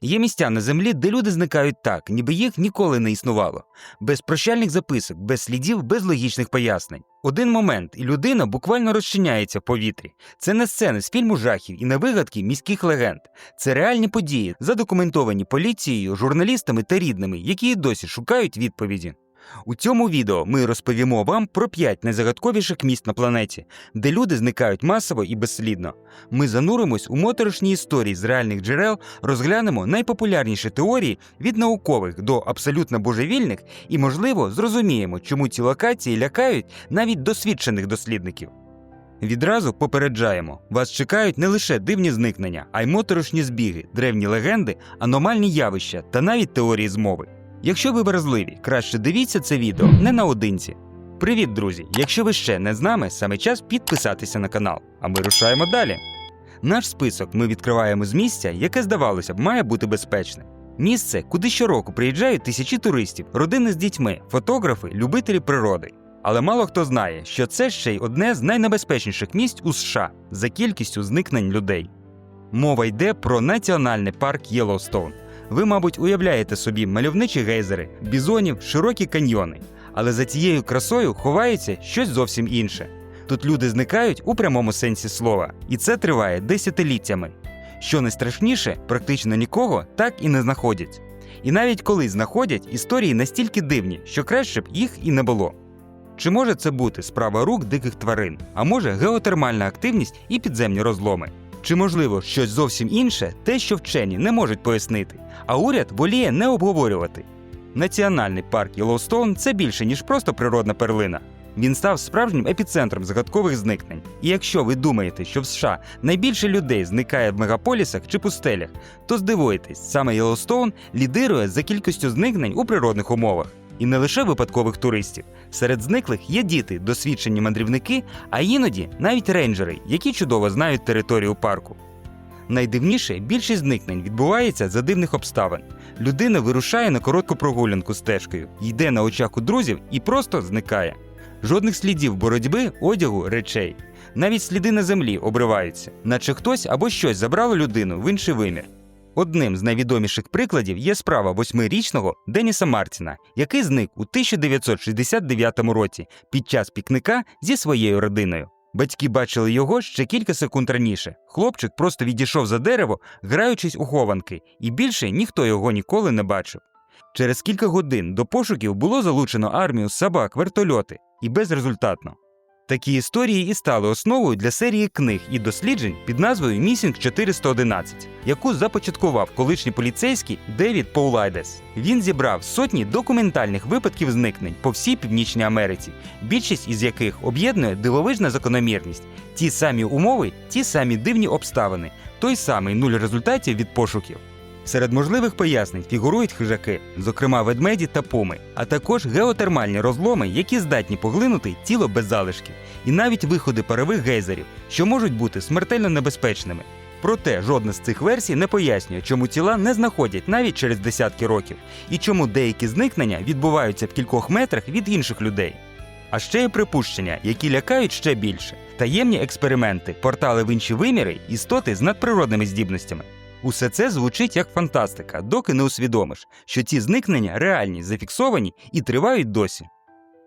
Є місця на землі, де люди зникають так, ніби їх ніколи не існувало, без прощальних записок, без слідів, без логічних пояснень. Один момент, і людина буквально розчиняється в повітрі. Це не сцени з фільму жахів і не вигадки міських легенд. Це реальні події, задокументовані поліцією, журналістами та рідними, які досі шукають відповіді. У цьому відео ми розповімо вам про п'ять найзагадковіших місць на планеті, де люди зникають масово і безслідно. Ми зануримось у моторошні історії з реальних джерел, розглянемо найпопулярніші теорії від наукових до абсолютно божевільних і, можливо, зрозуміємо, чому ці локації лякають навіть досвідчених дослідників. Відразу попереджаємо: вас чекають не лише дивні зникнення, а й моторошні збіги, древні легенди, аномальні явища та навіть теорії змови. Якщо ви вразливі, краще дивіться це відео не наодинці. Привіт, друзі! Якщо ви ще не з нами, саме час підписатися на канал. А ми рушаємо далі. Наш список ми відкриваємо з місця, яке здавалося б має бути безпечним. Місце, куди щороку приїжджають тисячі туристів, родини з дітьми, фотографи, любителі природи. Але мало хто знає, що це ще й одне з найнебезпечніших місць у США за кількістю зникнень людей. Мова йде про національний парк Єлоустоун. Ви, мабуть, уявляєте собі мальовничі гейзери, бізонів, широкі каньйони. Але за цією красою ховається щось зовсім інше. Тут люди зникають у прямому сенсі слова, і це триває десятиліттями. Що найстрашніше, практично нікого так і не знаходять. І навіть коли знаходять, історії настільки дивні, що краще б їх і не було. Чи може це бути справа рук диких тварин, а може геотермальна активність і підземні розломи? Чи можливо щось зовсім інше, те, що вчені не можуть пояснити, а уряд воліє не обговорювати? Національний парк Єлоустоун це більше, ніж просто природна перлина. Він став справжнім епіцентром загадкових зникнень. І якщо ви думаєте, що в США найбільше людей зникає в мегаполісах чи пустелях, то здивуєтесь, саме Єлоустоун лідирує за кількістю зникнень у природних умовах. І не лише випадкових туристів. Серед зниклих є діти, досвідчені мандрівники, а іноді навіть рейнджери, які чудово знають територію парку. Найдивніше, більшість зникнень відбувається за дивних обставин. Людина вирушає на коротку прогулянку стежкою, йде на очах у друзів і просто зникає. Жодних слідів боротьби, одягу, речей. Навіть сліди на землі обриваються, наче хтось або щось забрало людину в інший вимір. Одним з найвідоміших прикладів є справа восьмирічного Деніса Мартіна, який зник у 1969 році під час пікника зі своєю родиною. Батьки бачили його ще кілька секунд раніше. Хлопчик просто відійшов за дерево, граючись у хованки, і більше ніхто його ніколи не бачив. Через кілька годин до пошуків було залучено армію собак, вертольоти і безрезультатно. Такі історії і стали основою для серії книг і досліджень під назвою Місінг 411, яку започаткував колишній поліцейський Девід Поулайдес. Він зібрав сотні документальних випадків зникнень по всій Північній Америці, більшість із яких об'єднує дивовижна закономірність, ті самі умови, ті самі дивні обставини, той самий нуль результатів від пошуків. Серед можливих пояснень фігурують хижаки, зокрема ведмеді та пуми, а також геотермальні розломи, які здатні поглинути тіло без залишків, і навіть виходи парових гейзерів, що можуть бути смертельно небезпечними. Проте жодна з цих версій не пояснює, чому тіла не знаходять навіть через десятки років, і чому деякі зникнення відбуваються в кількох метрах від інших людей. А ще є припущення, які лякають ще більше: таємні експерименти, портали в інші виміри, істоти з надприродними здібностями. Усе це звучить як фантастика, доки не усвідомиш, що ці зникнення реальні, зафіксовані і тривають досі.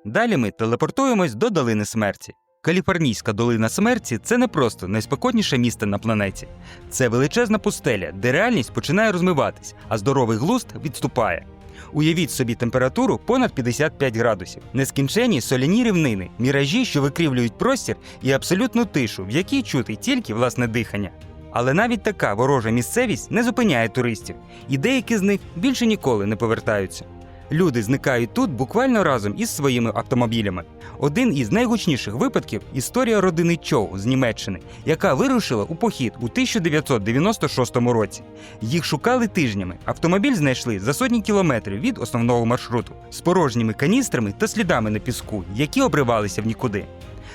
Далі ми телепортуємось до долини смерті. Каліфорнійська долина смерті це не просто найспекотніше місце на планеті. Це величезна пустеля, де реальність починає розмиватись, а здоровий глузд відступає. Уявіть собі температуру понад 55 градусів, нескінченні соляні рівнини, міражі, що викривлюють простір, і абсолютну тишу, в якій чути тільки власне дихання. Але навіть така ворожа місцевість не зупиняє туристів, і деякі з них більше ніколи не повертаються. Люди зникають тут буквально разом із своїми автомобілями. Один із найгучніших випадків історія родини Чоу з Німеччини, яка вирушила у похід у 1996 році. Їх шукали тижнями. Автомобіль знайшли за сотні кілометрів від основного маршруту з порожніми каністрами та слідами на піску, які обривалися в нікуди.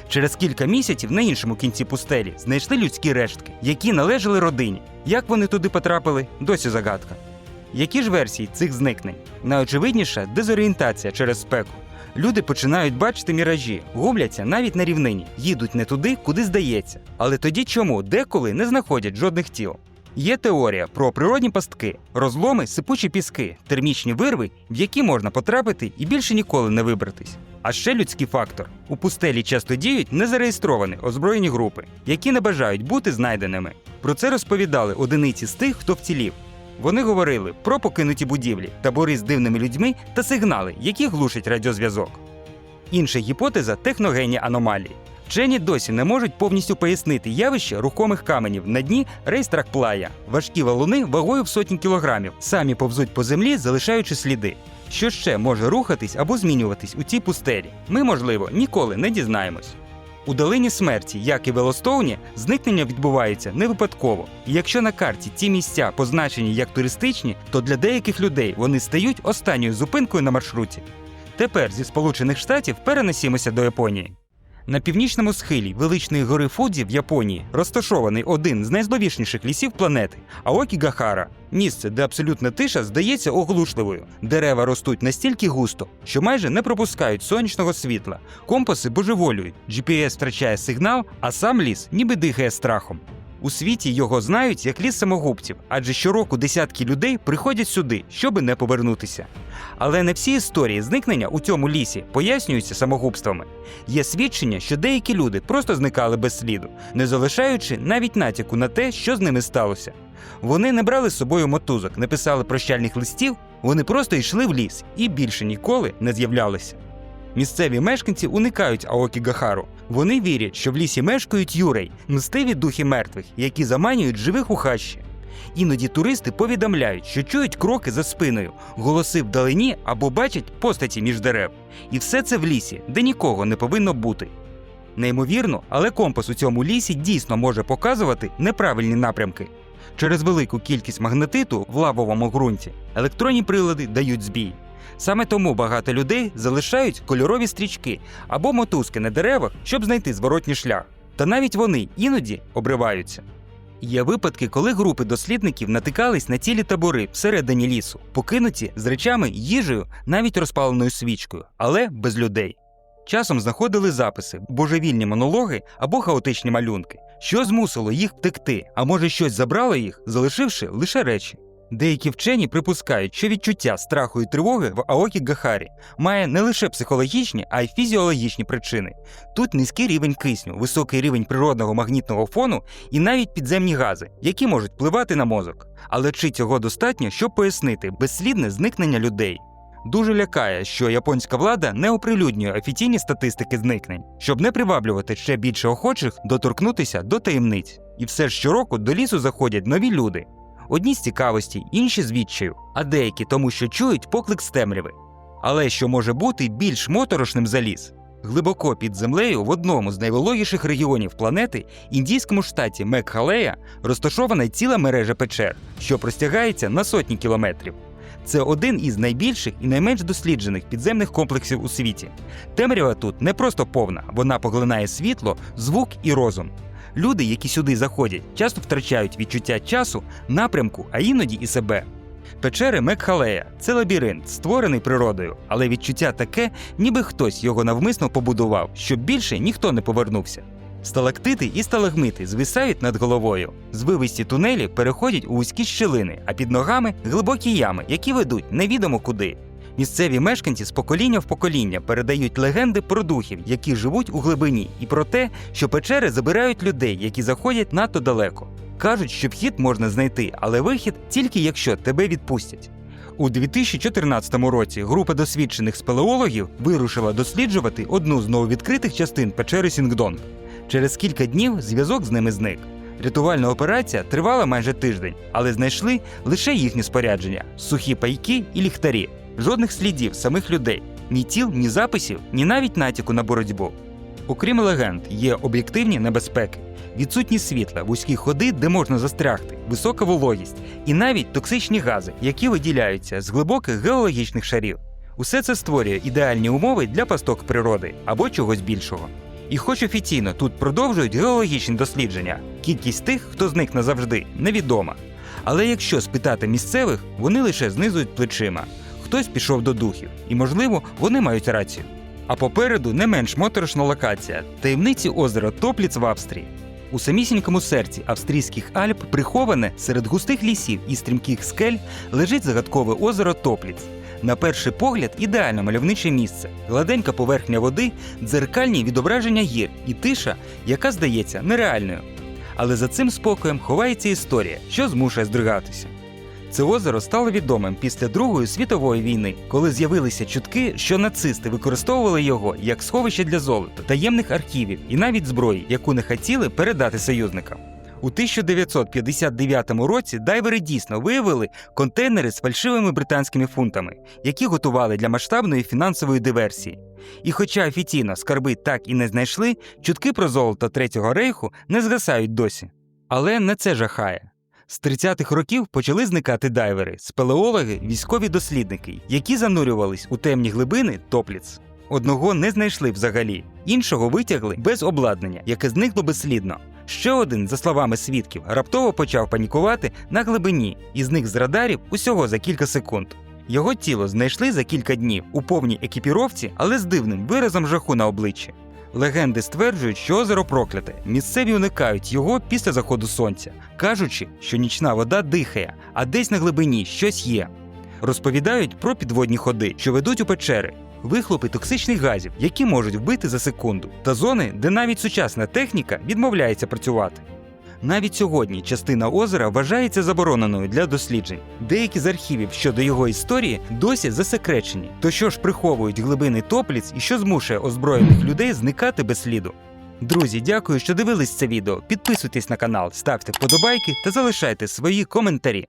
Через кілька місяців на іншому кінці пустелі знайшли людські рештки, які належали родині. Як вони туди потрапили, досі загадка. Які ж версії цих зникнень? Найочевидніша дезорієнтація через спеку. Люди починають бачити міражі, губляться навіть на рівнині, їдуть не туди, куди здається. Але тоді чому деколи не знаходять жодних тіл? Є теорія про природні пастки, розломи, сипучі піски, термічні вирви, в які можна потрапити і більше ніколи не вибратись. А ще людський фактор. У пустелі часто діють незареєстровані озброєні групи, які не бажають бути знайденими. Про це розповідали одиниці з тих, хто вцілів. Вони говорили про покинуті будівлі, табори з дивними людьми та сигнали, які глушать радіозв'язок. Інша гіпотеза техногенні аномалії. Вчені досі не можуть повністю пояснити явище рухомих каменів на дні рейстракплая. Важкі валуни вагою в сотні кілограмів самі повзуть по землі, залишаючи сліди. Що ще може рухатись або змінюватись у цій пустелі? Ми, можливо, ніколи не дізнаємось. У долині смерті, як і Велостоуні, зникнення відбувається не випадково. І якщо на карті ці місця позначені як туристичні, то для деяких людей вони стають останньою зупинкою на маршруті. Тепер зі Сполучених Штатів перенесімося до Японії. На північному схилі величної гори Фудзі в Японії розташований один з найзловішніших лісів планети Аокігахара. Місце, де абсолютна тиша здається оглушливою. Дерева ростуть настільки густо, що майже не пропускають сонячного світла. Компаси божеволюють, GPS втрачає сигнал, а сам ліс ніби дихає страхом. У світі його знають як ліс самогубців, адже щороку десятки людей приходять сюди, щоби не повернутися. Але не всі історії зникнення у цьому лісі пояснюються самогубствами. Є свідчення, що деякі люди просто зникали без сліду, не залишаючи навіть натяку на те, що з ними сталося. Вони не брали з собою мотузок, не писали прощальних листів, вони просто йшли в ліс і більше ніколи не з'являлися. Місцеві мешканці уникають Аокігахару. Вони вірять, що в лісі мешкають юрей, мстиві духи мертвих, які заманюють живих у хащі. Іноді туристи повідомляють, що чують кроки за спиною, голоси вдалині або бачать постаті між дерев. І все це в лісі, де нікого не повинно бути. Неймовірно, але компас у цьому лісі дійсно може показувати неправильні напрямки. Через велику кількість магнетиту в лавовому ґрунті електронні прилади дають збій. Саме тому багато людей залишають кольорові стрічки або мотузки на деревах, щоб знайти зворотній шлях. Та навіть вони іноді обриваються. Є випадки, коли групи дослідників натикались на цілі табори всередині лісу, покинуті з речами, їжею, навіть розпаленою свічкою, але без людей. Часом знаходили записи, божевільні монологи або хаотичні малюнки, що змусило їх втекти, а може щось забрало їх, залишивши лише речі. Деякі вчені припускають, що відчуття страху і тривоги в Аокі Гахарі має не лише психологічні, а й фізіологічні причини. Тут низький рівень кисню, високий рівень природного магнітного фону і навіть підземні гази, які можуть впливати на мозок. Але чи цього достатньо, щоб пояснити безслідне зникнення людей? Дуже лякає, що японська влада не оприлюднює офіційні статистики зникнень, щоб не приваблювати ще більше охочих доторкнутися до таємниць. І все ж щороку до лісу заходять нові люди. Одні з цікавості, інші з відчаю, а деякі тому, що чують поклик з темряви. Але що може бути більш моторошним за ліс? Глибоко під землею в одному з найвологіших регіонів планети, індійському штаті Мекхалея, розташована ціла мережа печер, що простягається на сотні кілометрів. Це один із найбільших і найменш досліджених підземних комплексів у світі. Темрява тут не просто повна, вона поглинає світло, звук і розум. Люди, які сюди заходять, часто втрачають відчуття часу, напрямку, а іноді і себе. Печери Мекхалея це лабіринт, створений природою, але відчуття таке, ніби хтось його навмисно побудував, щоб більше ніхто не повернувся. Сталактити і сталагмити звисають над головою. Звивисті тунелі переходять у вузькі щілини, а під ногами глибокі ями, які ведуть невідомо куди. Місцеві мешканці з покоління в покоління передають легенди про духів, які живуть у глибині, і про те, що печери забирають людей, які заходять надто далеко. Кажуть, що вхід можна знайти, але вихід тільки якщо тебе відпустять. У 2014 році група досвідчених спелеологів вирушила досліджувати одну з нововідкритих частин печери Сінгдонг. Через кілька днів зв'язок з ними зник. Рятувальна операція тривала майже тиждень, але знайшли лише їхнє спорядження сухі пайки і ліхтарі, жодних слідів самих людей, ні тіл, ні записів, ні навіть натяку на боротьбу. Окрім легенд, є об'єктивні небезпеки, відсутність світла, вузькі ходи, де можна застрягти, висока вологість і навіть токсичні гази, які виділяються з глибоких геологічних шарів. Усе це створює ідеальні умови для пасток природи або чогось більшого. І хоч офіційно тут продовжують геологічні дослідження, кількість тих, хто зник назавжди, невідома. Але якщо спитати місцевих, вони лише знизують плечима. Хтось пішов до духів, і, можливо, вони мають рацію. А попереду не менш моторошна локація таємниці озера Топліц в Австрії. У самісінькому серці австрійських Альп, приховане серед густих лісів і стрімких скель, лежить загадкове озеро Топліц. На перший погляд, ідеально мальовниче місце, гладенька поверхня води, дзеркальні відображення гір і тиша, яка здається нереальною. Але за цим спокоєм ховається історія, що змушує здригатися. Це озеро стало відомим після Другої світової війни, коли з'явилися чутки, що нацисти використовували його як сховище для золота, таємних архівів і навіть зброї, яку не хотіли передати союзникам. У 1959 році дайвери дійсно виявили контейнери з фальшивими британськими фунтами, які готували для масштабної фінансової диверсії. І хоча офіційно скарби так і не знайшли, чутки про золото Третього рейху не згасають досі. Але не це жахає. З 30-х років почали зникати дайвери, спелеологи, військові дослідники, які занурювались у темні глибини топліц. Одного не знайшли взагалі, іншого витягли без обладнання, яке зникло безслідно. Ще один, за словами свідків, раптово почав панікувати на глибині і зник з радарів усього за кілька секунд. Його тіло знайшли за кілька днів у повній екіпіровці, але з дивним виразом жаху на обличчі. Легенди стверджують, що озеро прокляте. Місцеві уникають його після заходу сонця, кажучи, що нічна вода дихає, а десь на глибині щось є. Розповідають про підводні ходи, що ведуть у печери, вихлопи токсичних газів, які можуть вбити за секунду, та зони, де навіть сучасна техніка відмовляється працювати. Навіть сьогодні частина озера вважається забороненою для досліджень. Деякі з архівів щодо його історії досі засекречені. То що ж приховують глибини топліць і що змушує озброєних людей зникати без сліду? Друзі, дякую, що дивились це відео. Підписуйтесь на канал, ставте вподобайки та залишайте свої коментарі.